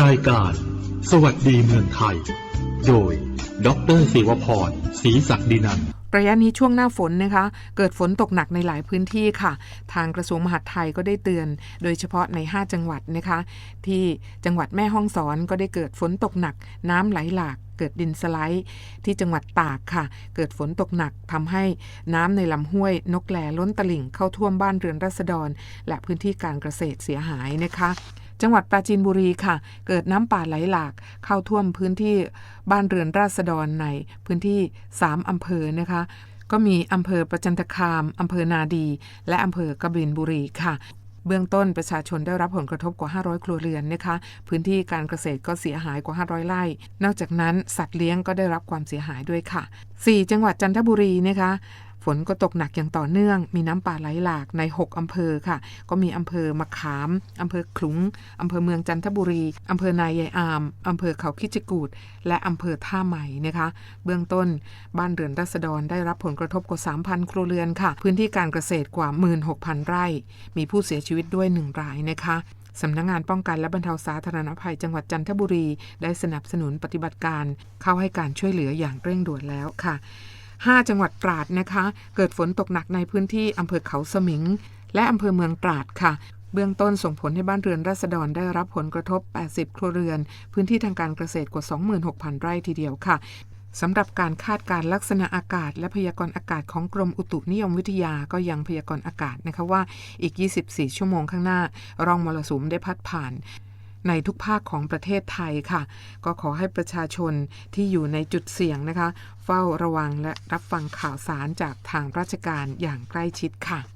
รายการ สวัสดีเมืองไทย โดย ดรศิวพรศรีศักดินันระยะนี้ช่วงหน้าฝนนะคะ เกิดฝนตกหนักในหลายพื้นที่ค่ะ ทางกระทรวงมหาดไทยก็ได้เตือน โดยเฉพาะใน 5 จังหวัดนะคะ ที่จังหวัดแม่ฮ่องสอนก็ได้เกิดฝนตกหนัก น้ำไหลหลากเกิดดินสไลด์ที่จังหวัดตากค่ะ เกิดฝนตกหนักทำให้น้ำในลำห้วย นกแลล้นตลิ่งเข้าท่วมบ้านเรือนรัษฎร และพื้นที่การเกษตรเสียหายนะคะ จังหวัดปราจีนบุรีค่ะ เกิดน้ำป่าไหลหลาก เข้าท่วมพื้นที่บ้านเรือนราษฎรในพื้นที่ 3 อำเภอนะคะ ก็มีอำเภอประจันตคามอำเภอนาดี และอำเภอกบินบุรีค่ะเบื้องต้นประชาชนได้รับผลกระทบกว่า 500 ครัวเรือนนะคะ พื้นที่การเกษตรก็เสียหายกว่า 500 ไร่ นอกจากนั้นสัตว์เลี้ยงก็ได้รับความเสียหายด้วยค่ะ 4 จังหวัดจันทบุรีนะคะ ฝนก็ตกหนักอย่างต่อเนื่อง มีน้ำป่าไหลหลากใน 6 อำเภอค่ะ ก็มีอำเภอมะขามอำเภอขลุงอำเภอเมืองจันทบุรีอำเภอนายายอามอำเภอเขาคิจกูดและอำเภอท่าใหม่นะคะ เบื้องต้นบ้านเรือนรัษฎรได้รับผลกระทบกว่า 3,000 ครัวเรือนค่ะ พื้นที่การเกษตรกว่า 16,000 ไร่ มีผู้เสียชีวิตด้วย 1 รายนะคะสำนักงงานป้องกันและบรรเทาสาธารณภัยจังหวัดจันทบุรี ได้สนับสนุนปฏิบัติการเข้าให้การช่วยเหลืออย่างเร่งด่วนแล้วค่ะ 5 จังหวัดตราดนะคะ เกิดฝนตกหนักในพื้นที่อำเภอเขาสมิง และอำเภอเมืองตราดค่ะเบื้องต้นส่งผลให้บ้านเรือนราษฎรได้รับผลกระทบ 80 ครัวเรือน พื้นที่ทางการเกษตรกว่า 26,000 ไร่ทีเดียวค่ะสำหรับการคาดการลักษณะอากาศ และพยากรณ์อากาศของกรมอุตุนิยมวิทยาก็ยังพยากรณ์อากาศนะคะว่าอีก 24 ชั่วโมงข้างหน้า ร่องมรสุมได้พัดผ่าน ในทุกภาคของประเทศไทยค่ะ ก็ขอให้ประชาชนที่อยู่ในจุดเสี่ยงนะคะ เฝ้าระวังและรับฟังข่าวสารจากทางราชการอย่างใกล้ชิดค่ะ